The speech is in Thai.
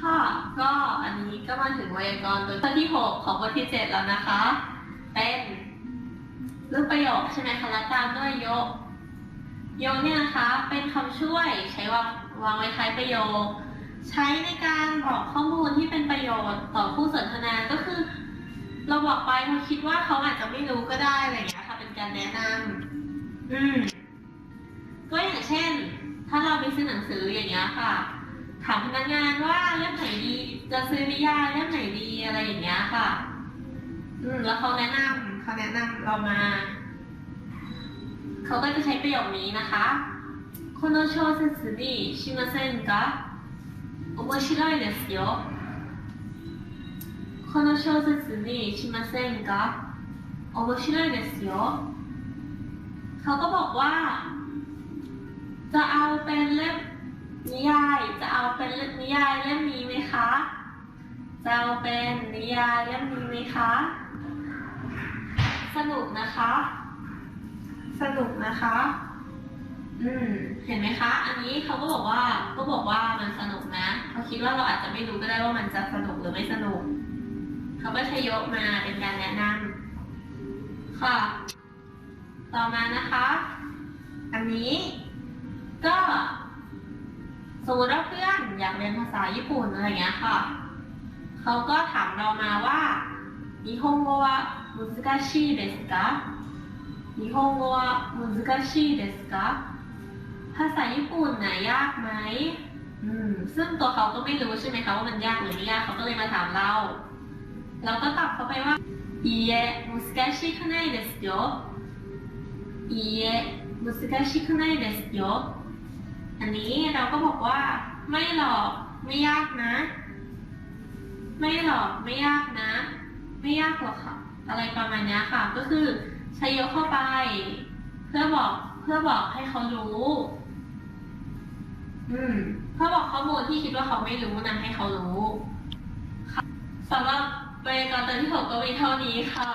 ค่ะ ก็อันนี้ก็มาถึงไวยากรณ์ตัวที่ 6 ของบทที่ 7 แล้วนะคะ เป็นรูปประโยคใช่ไหมคะแล้วตามด้วยยกยกเนี่ยนะคะเป็นคำช่วยใช้วางวางไว้ท้ายประโยค ใช้ในการบอกข้อมูลที่เป็นประโยชน์ต่อผู้สนทนาก็คือ เราบอกไปเราคิดว่าเขาอาจจะไม่รู้ก็ได้อะไรอย่างเงี้ยค่ะเป็นการแนะนำอืมก็อย่างเช่น ถ้าเราไปซื้อหนังสืออย่างเงี้ยค่ะ ถามพนักงานว่าเล่มไหนดี จะซื้อนิยายเล่มไหนดีอะไรอย่างเงี้ยค่ะ อืม แล้วเขาแนะนำเขาแนะนำเรามา เขาก็จะใช้ประโยคนี้นะคะこの小説にしませんか面白いですよこの小説にしませんか面白いですよเขาก็บอกว่า จะเอาเป็นเล่ม นเล่มนิยายเล่มนี้ไหมคะจะเอาเป็นนิยายเล่มนี้ไหมคะ สนุกนะคะ สนุกนะคะ อืม เห็นไหมคะ อันนี้เขาก็บอกว่า ก็บอกว่ามันสนุกนะเขาคิดว่าเราอาจจะไม่รู้ก็ได้ว่ามันจะสนุกหรือไม่สนุก เขาก็ใช้ยกมาเป็นการแนะนำค่ะ ต่อมานะคะ อันนี้ก็ สมมติว่าเพื่อนอยากเรียนภาษาญี่ปุ่นอะไรอย่างเงี้ยค่ะ เขาก็ถามเรามาว่า日本語は難しいですか日本語は難しいですかภาษาญี่ปุ่นน่ะยากไหมอืม ซึ่งตัวเขาก็ไม่รู้ใช่ไหมคะว่ามันยากหรือไม่ยากเขาก็เลยมาถามเรา เราก็ตอบเขาไปว่าいいえ難しくないですよいいえ難しくないですよ อันนี้เราก็บอกว่า ไม่หรอกไม่ยากนะ ไม่หรอกไม่ยากนะ ไม่ยากหรอกค่ะ อะไรประมาณนี้ค่ะ ก็คือใช้ยกเข้าไป เพื่อบอกเพื่อบอกให้เขารู้ อืมเพื่อบอกข้อมูลที่คิดว่าเขาไม่รู้นะให้เขารู้ ค่ะสำหรับเวรกรตอนที่หกก็มีเท่านี้ค่ะ